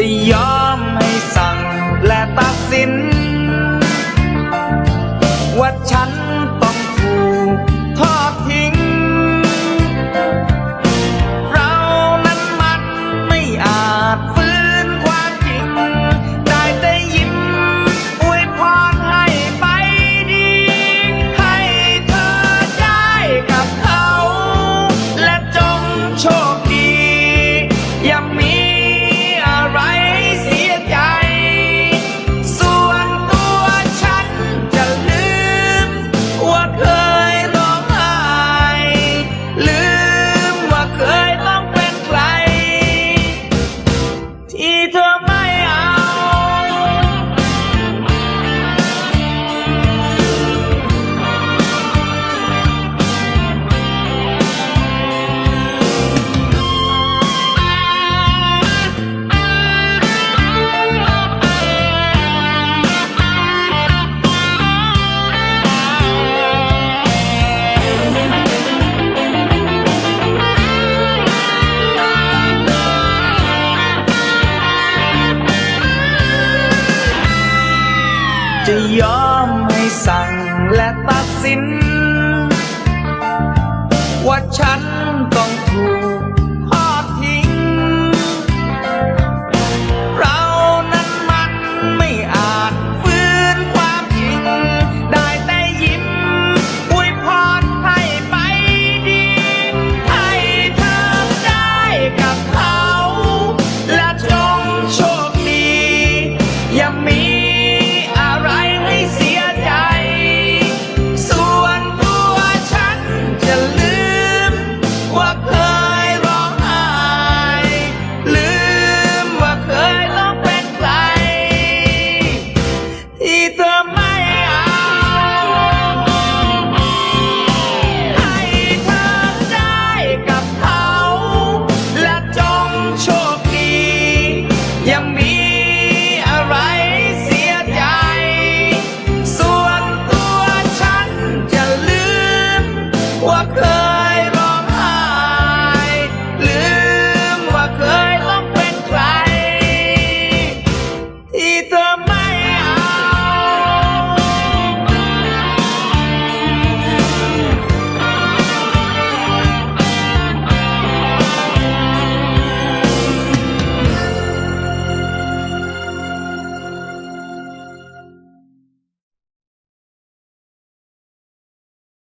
จะยอมให้สั่งและตัดสิน ว่าฉัน จะยอมให้สั่งและตัดสิน ว่าฉันต